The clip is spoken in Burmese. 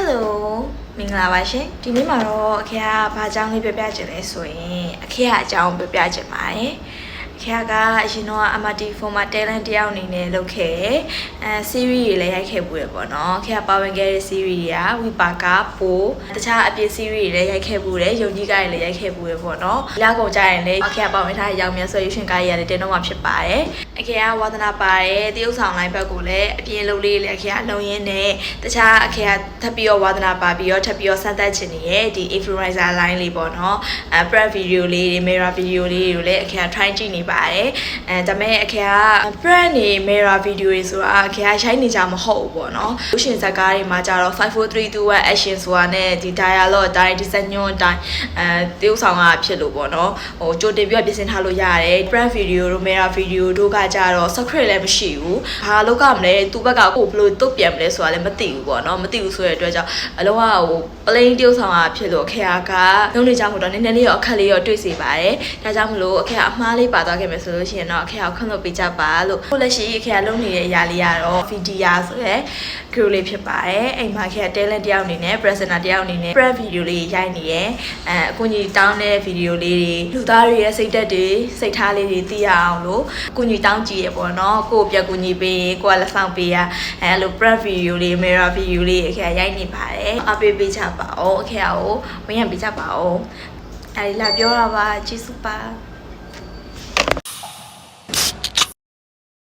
ယ်လိုမင်္ဂလာပါရှင်ဒီနေ့မှာတော့အခေကဘာအကြောင်းလေးပြောပြချင်လဲဆိုရင်အခေကအကြောင်းပြောပြချင်ပါတယ်အ ခေကအရင်တော့ MRT format talent တယောက်အနေနဲ့လုပ်ခဲ့တယ်အဲ series တွေလည်းရိုက်ခဲ့ပူရပေါ့နော်အခေကပါဝင်ခဲ့တဲ့ series တွေကဝီပါကပိုတခြားအပြည့် series တွေလည်းရိုက်ခဲ့ပူတယ်ယုံကြည်ကားတွေလည်းရိုက်ခဲ့ပူရပေါ့နော်လာကုန်ကြရင်လည်းအခေကပါဝင်ထားတဲ့ရောင်မြတ်ဆွဲရွှေရှင်ကားကြီးရတယ်တင်တော့မှာဖြစ်ပါတယ်အခေကဝါသနာပါတယ်တရုပ်ဆောင်လိုင်းဘက်ကိုလည်းအပြင်လုပ်လေးလည်းအခေကလုံရင်းနဲ့တခြားအခေကထပ်ပြီးတော့ဝါသနာပါပြီးတော့ထပ်ပြီးတော့စမ်းသပ်ချင်နေရဲ့ဒီ influencer line လေးပေါ့နော်အဲ prep video လေးတွေ mirror video လေးတွေကိုလည်းအခေက try ကြည့်နေပါတယ်အဲဒါပေမဲ့အခေက prep နေ mirror video တွေဆိုတာအခေကရိုက်နေကြမဟုတ်ဘူးပေါ့နော်လူရှင်ဇာတ်ကားတွေမှာကြတော့54321 action ဆိုတာနဲ့ဒီ dialogue အတိုင်းဒီစညွန်းအတိုင်းအဲတရုပ်ဆောင်ကဖြစ်လို့ပေါ့နော်ဟိုကြိုတင်ပြီးတော့ပြင်ဆင်ထားလို့ရတယ် prep video တို့ mirror video တို့ကကြတော့ script လည်းမရှိဘူးဘာလောက်ကမလဲသူ့ဘက်ကကိုဘယ်လိုတုတ်ပြန်မလဲဆိုတာလည်းမသိဘူးပေါ့နော်မသိဘူးဆိုတဲ့အတွက်ကြောင့်အလုံးဝဟို plain တရုပ်ဆောင်ကဖြစ်လို့ခေအားကလုံးနေကြမှုတော့နည်းနည်းလေးရောအခက်လေးရောတွေ့စေပါတယ်ဒါကြောင့်မလို့အခေအမှားလေးပါသွားခဲ့မယ်ဆိုလို့ရှိရင်တော့အခေကိုခွင့်လို့ပေးကြပါလို့ခုလက်ရှိအခေကလုံးနေတဲ့အရာလေးကတော့ VDR ဆိုရဲ crew လေးဖြစ်ပါတယ်အိမ်မှာခေက talent တယောက်အနေနဲ့ presenter တယောက်အနေနဲ့ prep video လေးရိုက်နေရယ်အဲအကူကြီးတောင်းတဲ့ video လေးတွေလူသားတွေရဲ့စိတ်သက်တွေစိတ်ထားလေးတွေသိရအောင်လို့အကူကြီးတောင်းကြည့်ရပေါ့နော်ကိုယ့်ပြက်ကူညီပေးရင်ကိုယ်ကလက်ဆောင်ပေးရအဲအဲ့လို prep video လေး mirror video လေးအခေကရိုက်နေပါတယ်အပေးပေးချပါအောင်အခေကိုဝင်ရပေးချပါအောင်အဲဒီလာပြောတာပါကျေးဇူးပါ